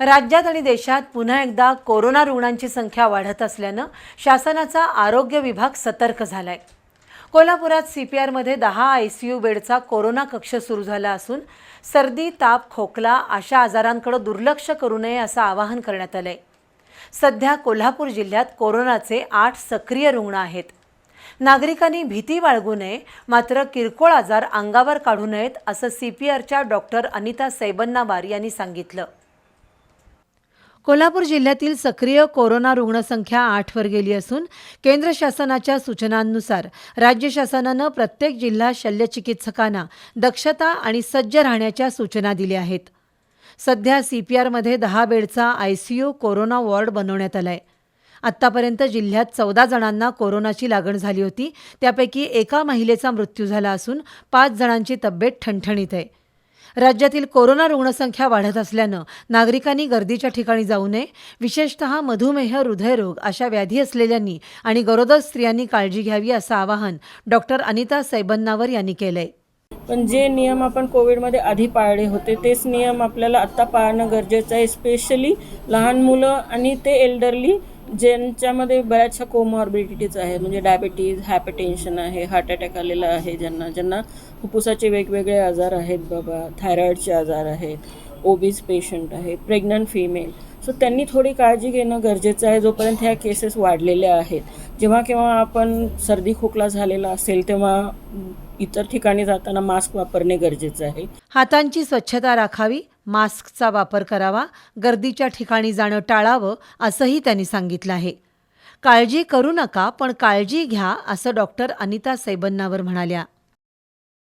राज्यात आणि देशात पुन्हा एकदा कोरोना रुग्णांची संख्या वाढत असल्यानं शासनाचा आरोग्य विभाग सतर्क झालाय. कोल्हापुरात सी पी आरमध्ये दहा आय सी यू बेडचा कोरोना कक्ष सुरू झाला असून सर्दी ताप खोकला अशा आजारांकडे दुर्लक्ष करू नये असं आवाहन करण्यात आलंय. सध्या कोल्हापूर जिल्ह्यात कोरोनाचे आठ सक्रिय रुग्ण आहेत. नागरिकांनी भीती बाळगू नये मात्र किरकोळ आजार अंगावर काढू नयेत असं सी पी आरच्या डॉक्टर अनिता सैबन्नावार यांनी सांगितलं. कोल्हापूर जिल्ह्यातील सक्रिय कोरोना रुग्णसंख्या आठवर गेली असून केंद्र शासनाच्या सूचनांनुसार राज्य शासनानं प्रत्येक जिल्हा शल्यचिकित्सकांना दक्षता आणि सज्ज राहण्याच्या सूचना दिल्या आहेत. सध्या सी पी आरमध्ये दहा बेडचा I C U corona ward बनवण्यात आलाय. आत्तापर्यंत जिल्ह्यात चौदा जणांना कोरोनाची लागण झाली होती. त्यापैकी एका महिलेचा मृत्यू झाला असून पाच जणांची तब्येत ठणठणीत आहे. राज्यातील कोरोना रुग्णसंख्या वाढत असल्यानं नागरिकांनी गर्दीच्या ठिकाणी जाऊ नये विशेषतः मधुमेह हृदयरोग अशा व्याधी असलेल्यांनी आणि गरोदर स्त्रियांनी काळजी घ्यावी असं आवाहन डॉक्टर अनिता सैबन्नावर यांनी केलंय. पण जे नियम आपण कोविडमध्ये आधी पाळले होते तेच नियम आपल्याला आत्ता पाळणं गरजेचं आहे स्पेशली लहान मुलं आणि ते एल्डरली ज्यांच्यामध्ये बऱ्याचशा कोमॉर्बिडिटीज आहेत म्हणजे डायबिटीज हायपरटेन्शन आहे हार्ट अटॅक आलेला आहे ज्यांना ज्यांना फुफ्फुसाचे वेगवेगळे आजार आहेत बाबा थायरॉईडचे आजार आहेत ओबीज पेशंट आहेत प्रेग्नंट फिमेल सो त्यांनी थोडी काळजी घेणं गरजेचं आहे जोपर्यंत ह्या केसेस वाढलेल्या आहेत. जेव्हा केव्हा आपण सर्दी खोकला झालेला असेल तेव्हा इतर ठिकाणी जाताना मास्क वापरणे गरजेचं आहे. हातांची स्वच्छता राखावी मास्कचा वापर करावा गर्दीच्या ठिकाणी जाणं टाळावं असंही त्यांनी सांगितलं आहे. काळजी करू नका पण काळजी घ्या असं डॉक्टर अनिता सैबन्नावर म्हणाल्या.